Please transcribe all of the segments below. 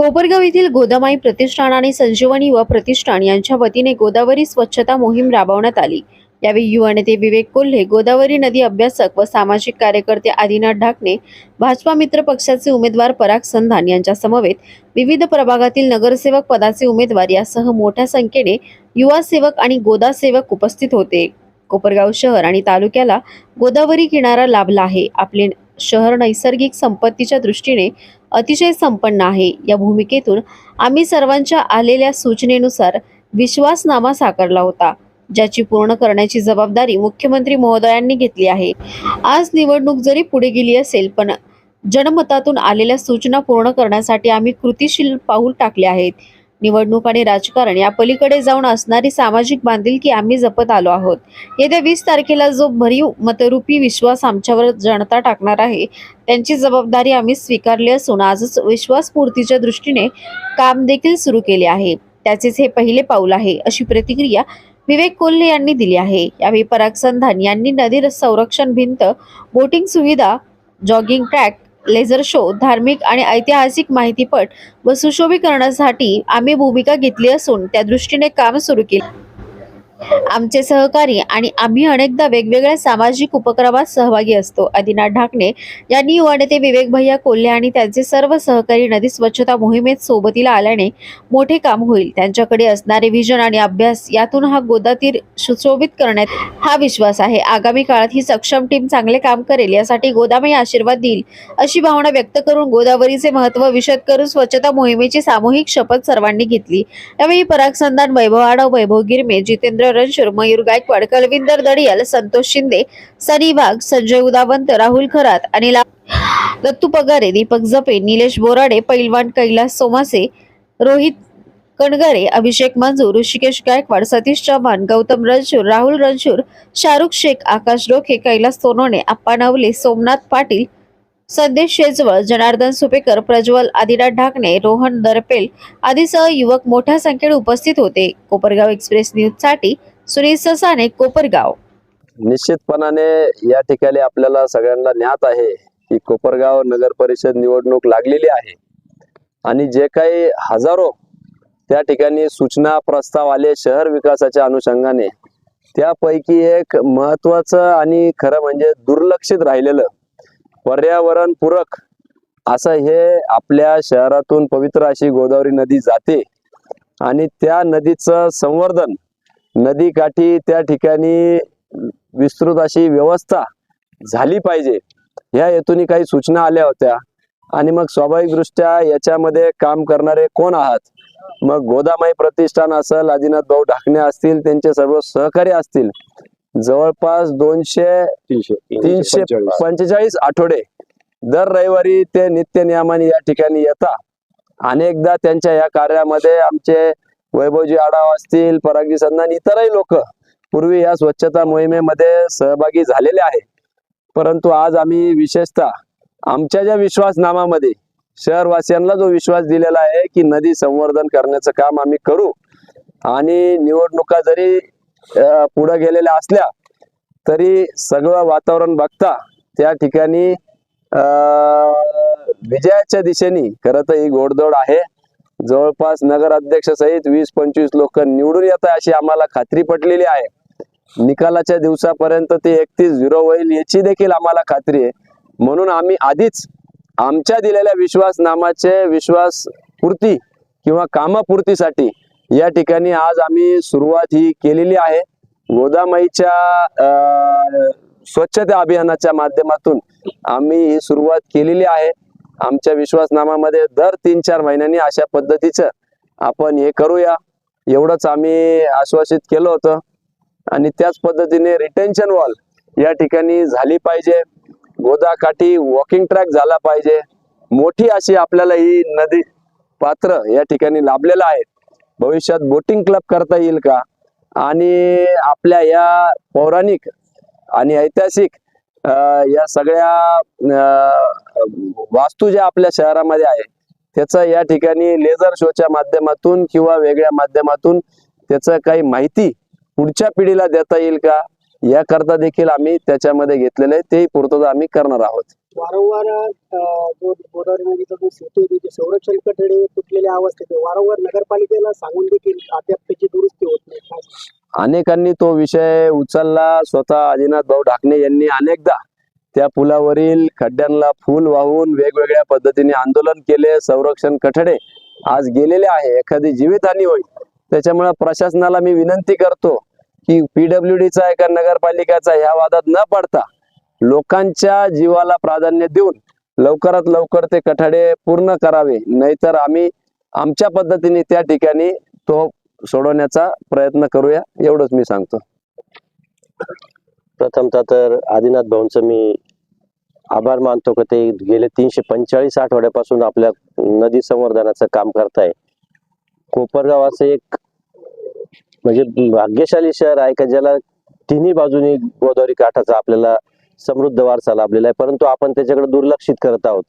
कोपरगाव येथील गोदामाई प्रतिष्ठान आणि संजीवनी व प्रतिष्ठान यांच्या वतीने गोदावरी स्वच्छता मोहीम राबवण्यात आली. यावेळी युवा नेते विवेक कोल्हे गोदावरी नदी अभ्यासक व सामाजिक कार्यकर्ते आदिनाथ ढाकणे भाजपा मित्र पक्षाचे उमेदवार पराग संधान यांच्या समवेत विविध प्रभागातील नगरसेवक पदाचे उमेदवार यासह मोठ्या संख्येने युवा सेवक आणि गोदा सेवक उपस्थित होते. कोपरगाव शहर आणि तालुक्याला गोदावरी किनारा लाभला आहे. आपले शहर नैसर्गिक संपत्तीच्या दृष्टीने अतिशय संपन्न आहे. या भूमिकेतून आम्ही सर्वांच्या आलेल्या सूचनेनुसार विश्वासनामा साकारला होता ज्याची पूर्ण करण्याची जबाबदारी मुख्यमंत्री महोदयांनी घेतली आहे. आज निवडणूक जरी पुढे गेली असेल पण जनमतातून आलेल्या सूचना पूर्ण करण्यासाठी आम्ही कृतीशील पाऊल टाकले आहेत. निवडणूक आणि राजकारण या पलीकडे जाऊन असणारी सामाजिक बांधिलकी आम्ही जपत आलो आहोत. येत्या वीस तारखेला जो भरीव मतरूपी विश्वास आमच्यावर जनता टाकणार आहे त्यांची जबाबदारी आम्ही स्वीकारली असून आजच विश्वासपूर्तीच्या दृष्टीने काम देखील सुरू केले आहे. त्याचेच हे पहिले पाऊल आहे अशी प्रतिक्रिया विवेक कोल्हे यांनी दिली आहे. यावेळी पराग संधान यांनी नदी संरक्षण भिंत बोटिंग सुविधा जॉगिंग ट्रॅक लेझर शो धार्मिक आणि ऐतिहासिक माहितीपट व सुशोभीकरणासाठी आम्ही भूमिका घेतली असून त्या दृष्टीने काम सुरू केले. आमचे सहकारी आणि आम्ही अनेकदा वेगवेगळ्या सामाजिक उपक्रमात सहभागी असतो. आदिनाथ ढाकणे यांनी युवा नेते विवेक भैया कोल्हे आणि त्यांचे सर्व सहकारी नदी स्वच्छता मोहिमेत सोबतीला आल्याने मोठे काम होईल. त्यांच्याकडे असणारे व्हिजन आणि अभ्यास यातून हा गोदातीर सुशोभित करण्यात हा विश्वास आहे. आगामी काळात ही सक्षम टीम चांगले काम करेल यासाठी गोदामाई आशीर्वाद देईल अशी भावना व्यक्त करून गोदावरीचे महत्त्व विशद करून स्वच्छता मोहिमेची सामूहिक शपथ सर्वांनी घेतली. यावेळी पराग संदान वैभव आडव वैभव गिरमे जितेंद्र रणशूर मयूर गायकवाड कलविंदर दडियाल संतोष शिंदे सनी वाघ संजय उदावंत राहुल खरात आणि दत्तू पगारे दीपक जपे निलेश बोराडे पैलवान कैलास सोमासे रोहित कणगरे अभिषेक मंजूर ऋषिकेश गायकवाड सतीश चव्हाण गौतम रणशूर राहुल रणशूर शाहरुख शेख आकाश डोके कैलास सोनोने आप्पा नवले सोमनाथ पाटील संदेश शेजवळ जनार्दन सुपेकर प्रज्वल आदिनाथ ढाकणे रोहन दरपेल आदीसह युवक मोठ्या संख्येने उपस्थित होते. कोपरगाव एक्सप्रेस न्यूजसाठी सुनील ससाने कोपरगाव. निश्चितपणाने या ठिकाणी आपल्याला सगळ्यांना ज्ञात आहे की कोपरगाव नगर परिषद निवडणूक लागलेली आहे. आणि जे काही हजारो त्या ठिकाणी सूचना प्रस्ताव आले शहर विकासाच्या अनुषंगाने त्यापैकी एक महत्वाचं आणि खरं म्हणजे दुर्लक्षित राहिलेलं पर्यावरण पूरक असं हे आपल्या शहरातून पवित्र अशी गोदावरी नदी जाते. आणि त्या नदीचं संवर्धन नदीकाठी त्या ठिकाणी विस्तृत अशी व्यवस्था झाली पाहिजे. ह्या हेतून काही सूचना आल्या होत्या. आणि मग स्वाभाविकदृष्ट्या याच्यामध्ये काम करणारे कोण आहात? मग गोदामाई प्रतिष्ठान असेल आदिनाथ भाऊ ढाकणे असतील त्यांचे सर्व सहकारी असतील. जवळपास दोनशे तीनशे तीनशे पंचेचाळीस. आठवडे. दर रविवारी ते नित्य नियमाने या ठिकाणी येतात अनेकदा त्यांच्या या कार्यामध्ये आमचे वैभवजी आढाव असतील परागजी संधान इतरही लोक पूर्वी या स्वच्छता मोहिमेमध्ये सहभागी झालेले आहे परंतु आज आम्ही विशेषतः आमच्या ज्या विश्वासनामामध्ये शहरवासियांना जो विश्वास दिलेला आहे की नदी संवर्धन करण्याचं काम आम्ही करू आणि निवडणुका जरी पुढे गेलेल्या असल्या तरी सगळं वातावरण बघता त्या ठिकाणी अं, विजयाच्या दिशेने खरं तर ही घोडदौड आहे. जवळपास नगर अध्यक्ष सहित वीस पंचवीस लोक निवडून येत आहे अशी आम्हाला खात्री पटलेली आहे. निकालाच्या दिवसापर्यंत ते एकतीस झिरो होईल याची देखील आम्हाला खात्री आहे. म्हणून आम्ही आधीच आमच्या दिलेल्या विश्वासनामाचे विश्वास पूर्ती किंवा कामापूर्तीसाठी या ठिकाणी आज आम्ही सुरुवात ही केलेली आहे. गोदामाईच्या स्वच्छता अभियानाच्या माध्यमातून आम्ही ही सुरुवात केलेली आहे. आमच्या विश्वासनामामध्ये दर तीन चार महिन्यांनी अशा पद्धतीचं आपण हे करूया. एवढंच आम्ही आश्वासित केलं होतं. आणि त्याच पद्धतीने रिटेन्शन वॉल या ठिकाणी झाली पाहिजे. गोदाकाठी वॉकिंग ट्रॅक झाला पाहिजे. मोठी अशी आपल्याला ही नदी पात्र या ठिकाणी लाभलेलं आहे. भविष्यात बोटिंग क्लब करता येईल का? आणि आपल्या या पौराणिक आणि ऐतिहासिक या सगळ्या वास्तू ज्या आपल्या शहरामध्ये आहे त्याचं या ठिकाणी लेझर शोच्या माध्यमातून किंवा वेगळ्या माध्यमातून त्याचं काही माहिती पुढच्या पिढीला देता येईल का? याकरता देखील आम्ही त्याच्यामध्ये घेतलेले तेही पूर्तता आम्ही करणार आहोत. वारंवार अं, जो गोदावरी नदीचा जो सेतू आहे, त्याचे संरक्षण कठडे तुटलेल्या अवस्थेत. वारंवार नगरपालिकेला सांगून देखील अद्याप त्याची दुरुस्ती होत नाही. अनेकांनी तो विषय उचलला. स्वतः आदिनाथ भाऊ ढाकणे यांनी अनेकदा त्या पुलावरील खड्ड्यांना फूल वाहून वेगवेगळ्या पद्धतीने आंदोलन केले. संरक्षण कठडे आज गेलेले आहे. एखादी जीवितहानी होईल. त्याच्यामुळे प्रशासनाला मी विनंती करतो. की पीडब्ल्यूडीचा आहे का नगरपालिकेचा ह्या वादात न पडता लोकांच्या जीवाला प्राधान्य देऊन लवकरात लवकर ते कठाडे पूर्ण करावे. नाहीतर आम्ही आमच्या पद्धतीने त्या ठिकाणी तो सोडवण्याचा प्रयत्न करूया एवढंच मी सांगतो. प्रथमतः तर आदिनाथ भाऊंचं मी आभार मानतो की ते गेले तीनशे पंचेचाळीस आठवड्यापासून आपल्या नदी संवर्धनाचं काम करताय. कोपरगाव असं एक म्हणजे भाग्यशाली शहर आहे का ज्याला तिन्ही बाजूनी गोदावरी काठाचा आपल्याला समृद्ध वारसा लाभलेला आहे. परंतु आपण त्याच्याकडे दुर्लक्षित करत आहोत.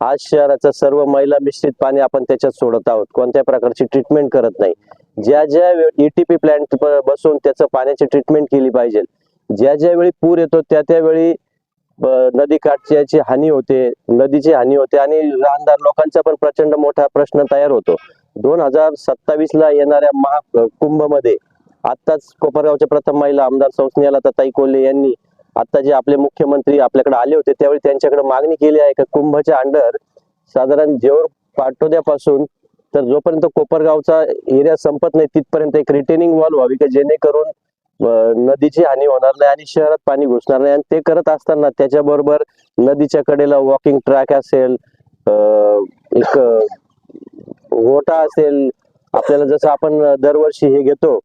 आज शहराचं सर्व मैला मिश्रित पाणी आपण त्याच्यात सोडत आहोत. कोणत्या प्रकारची ट्रीटमेंट करत नाही. ज्या ज्या ईटीपी प्लॅन्ट बसून त्याचं पाण्याची ट्रीटमेंट केली पाहिजे. ज्या ज्या वेळी पूर येतो त्या त्यावेळी नदी काठची हानी होते नदीची हानी होते आणि राहणदार लोकांचा पण प्रचंड मोठा प्रश्न तयार होतो. दोन हजार सत्तावीस ला येणाऱ्या महा कुंभमध्ये आत्ताच कोपरगावच्या प्रथम महिला आमदार संस्नेला ताई कोल्हे यांनी आता जे आपले मुख्यमंत्री आपल्याकडे आले होते त्यावेळी त्यांच्याकडे मागणी केली आहे का कुंभच्या अंडर साधारण जेवर पाठोद्यापासून तर जोपर्यंत कोपरगावचा एरिया संपत नाही तिथपर्यंत एक रिटेनिंग वॉल व्हावी का जेणेकरून नदीची हानी होणार नाही आणि शहरात पाणी घुसणार नाही. आणि ते करत असताना त्याच्याबरोबर नदीच्या कडेला वॉकिंग ट्रॅक असेल अं, एक अं, ओटा असेल आपल्याला जसं आपण दरवर्षी हे घेतो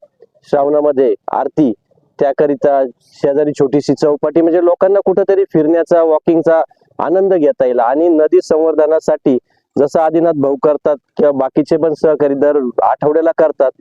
श्रावणामध्ये आरती त्याकरिता शेजारी छोटीशी चौपाटी म्हणजे लोकांना कुठंतरी फिरण्याचा वॉकिंगचा आनंद घेता येईल. आणि नदी संवर्धनासाठी जसं आदिनाथ भाऊ करतात किंवा बाकीचे पण सहकारी दर आठवड्याला करतात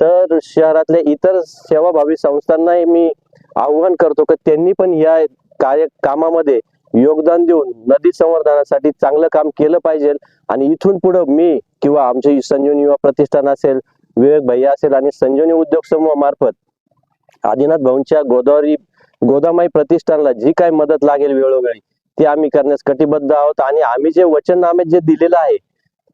तर शहरातल्या इतर सेवाभावी संस्थांनाही मी आव्हान करतो की त्यांनी पण या कार्य कामामध्ये योगदान देऊन नदी संवर्धनासाठी चांगलं काम केलं पाहिजे. आणि इथून पुढं मी किंवा आमचे संजीवनी युवा प्रतिष्ठान असेल विवेक भैया असेल आणि संजीवनी उद्योग समूह मार्फत आदिनाथ भाऊंच्या गोदावरी गोदामाई प्रतिष्ठानला जी काय मदत लागेल वेळोवेळी ती आम्ही करण्यास कटिबद्ध आहोत. आणि आम्ही जे वचननामे जे दिलेलं आहे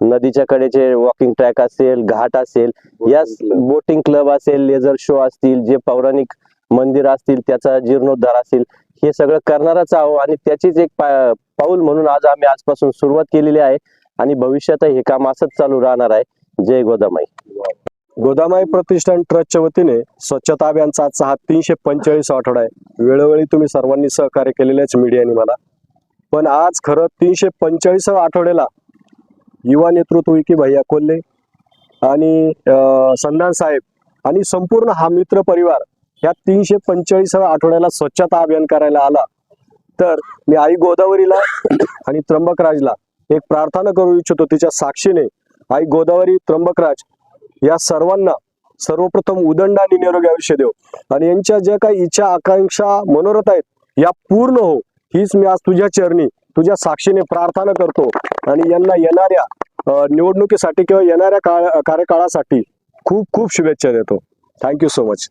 नदीच्या कडेचे वॉकिंग ट्रॅक असेल घाट असेल या बोटिंग क्लब असेल लेझर शो असतील जे पौराणिक मंदिर असतील त्याचा जीर्णोद्धार असेल हे सगळं करणारच आहो आणि त्याचीच एक पाऊल म्हणून आज आम्ही आजपासून सुरुवात केलेली आहे. आणि भविष्यात हे काम असंच चालू राहणार आहे. जय गोदामाई. गोदामाई प्रतिष्ठान ट्रस्टच्या वतीने स्वच्छता अभियानचा आजचा हा तीनशे पंचेचाळीस आठवडा आहे. वेळोवेळी तुम्ही सर्वांनी सहकार्य केलेल्याच मीडियाने मला. पण आज खरं तीनशे पंचेचाळीस आठवड्याला युवा नेतृत्व विकी भैया कोल्हे आणि अं, संधान साहेब आणि संपूर्ण हा मित्र परिवार ह्या तीनशे पंचेचाळीसाव्या आठवड्याला स्वच्छता अभियान करायला आला. तर मी आई गोदावरीला आणि त्र्यंबकराजला एक प्रार्थना करू इच्छितो तिच्या साक्षीने. आई गोदावरी त्र्यंबकराज या सर्वांना सर्वप्रथम उदंड आणि निरोगी आयुष्य देव. आणि यांच्या ज्या काही इच्छा आकांक्षा मनोरथ आहेत या पूर्ण हो. हीच मी आज तुझ्या चरणी तुझ्या साक्षीने प्रार्थना करतो आणि यांना येणाऱ्या निवडणुकीसाठी किंवा येणाऱ्या काळ कार्यकाळासाठी खूप खूप शुभेच्छा देतो. Thank you so much